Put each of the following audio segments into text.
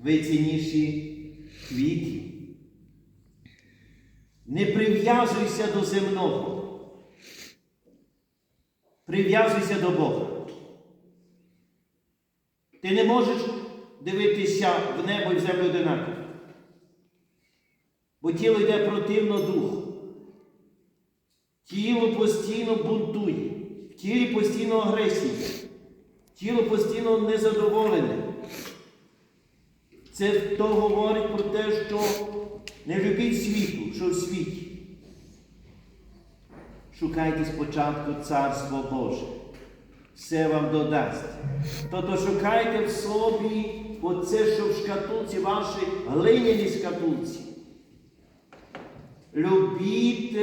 ви цінніші квітів. Не прив'язуйся до земного. Прив'язуйся до Бога. Ти не можеш дивитися в небо і в землю одинаково. Бо тіло йде противно духу. Тіло постійно бунтує, в тілі постійно агресія, тіло постійно незадоволене. Це то говорить про те, що не любіть світу, що в світі. Шукайте спочатку Царство Боже. Все вам додасть. Тобто шукайте в собі оце, що в шкатулці, вашій глиняній шкатулці. Любіть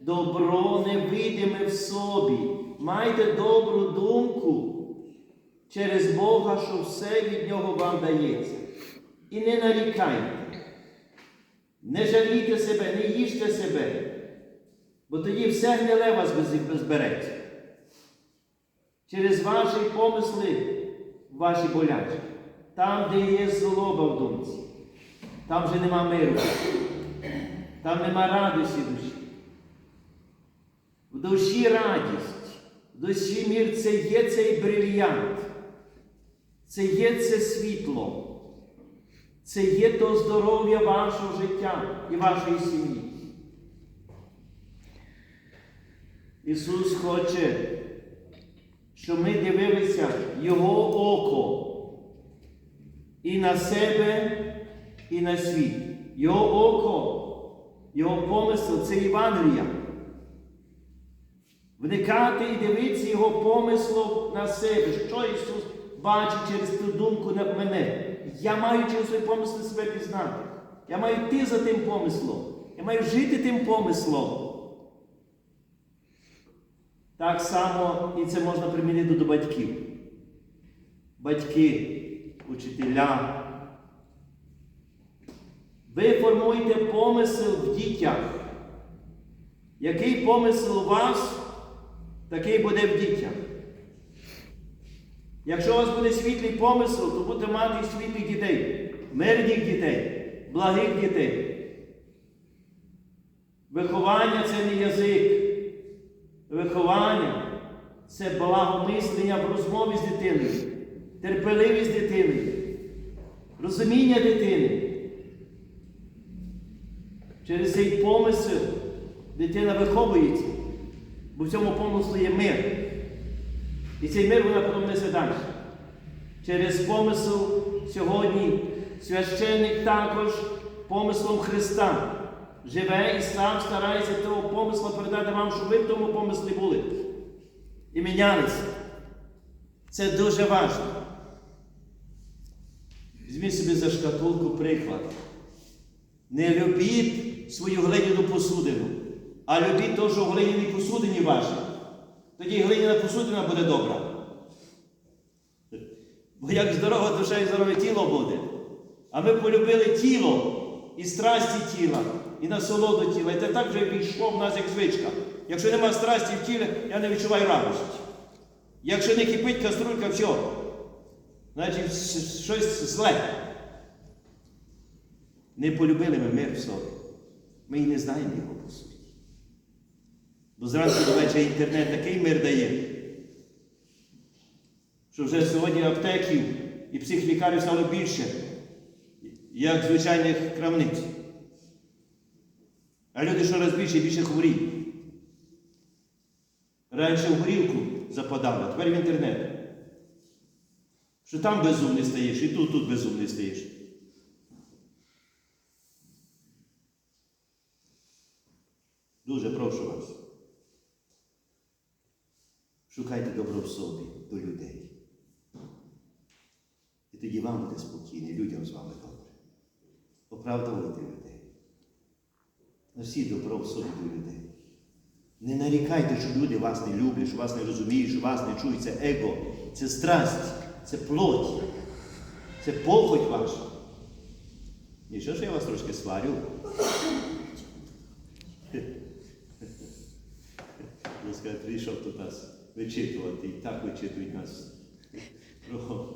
добро невидиме в собі. Майте добру думку через Бога, що все від Нього вам дається. І не нарікайте. Не жалійте себе, не їжте себе, бо тоді все гниле вас збереться. Через ваші помисли, ваші болячки. Там, де є злоба в думці, там вже нема миру, там нема радості душі. В душі радість, в душі мір це є цей брильянт, це є це світло. Це є то здоров'я вашого життя і вашої сім'ї. Ісус хоче, щоб ми дивилися Його око і на себе, і на світ. Його око, Його помисел це Євангелія. Вникати і дивитися Його помислом на себе, що Ісус бачить через ту думку на мене. Я маю через свої помисли себе пізнати. Я маю йти за тим помислом. Я маю жити тим помислом. Так само і це можна примінити до батьків. Батьки, учителя. Ви формуєте помисел в дітях. Який помисел у вас, такий буде в дітях. Якщо у вас буде світлий помисел, то будете мати світлих дітей, мирних дітей, благих дітей. Виховання це не язик. Виховання це благомислення в розмові з дитиною, терпеливість дитини, розуміння дитини. Через цей помисел дитина виховується, бо в цьому помислі є мир. І цей мир вона потім несе далі. Через помисел сьогодні священник також помислом Христа живе і сам старається того помисла передати вам, щоб ви в тому помислі були. І мінялися. Це дуже важливо. Візьміть собі за шкатулку приклад. Не любіть свою глиняну посудину, а любіть те, що в глиняній посудині вашій. Тоді глиняна посудина буде добра. Бо як здорова душа і здорове тіло буде. А ми полюбили тіло і страсті тіла, і насолоду тіла. І це так вже війшло в нас як звичка. Якщо нема страсті в тілі, я не відчуваю радості. Якщо не кипить каструлька, все. Значить, щось зле. Не полюбили ми мир в собі. Ми і не знаємо його по суті. Бо зранку до вечора інтернет такий мир дає, що вже сьогодні аптеків і психлікарів стало більше, як звичайних крамниць. А люди щораз більше і більше хворіють. Раніше в горілку западали, а тепер в інтернет. Що там безумний стаєш, і тут, тут безумний стаєш. Дуже прошу вас. Шукайте добро в собі до людей. І тоді вам буде спокійно, людям з вами добре. Оправдовуйте людей. Носіть добро в собі до людей. Не нарікайте, що люди вас не люблять, що вас не розуміють, що вас не чують. Це его, це страсть, це плоть, це похоть ваша. Нічого, що я вас трошки сварю. Прийшов тут нас вичитувати, і так вичитують нас про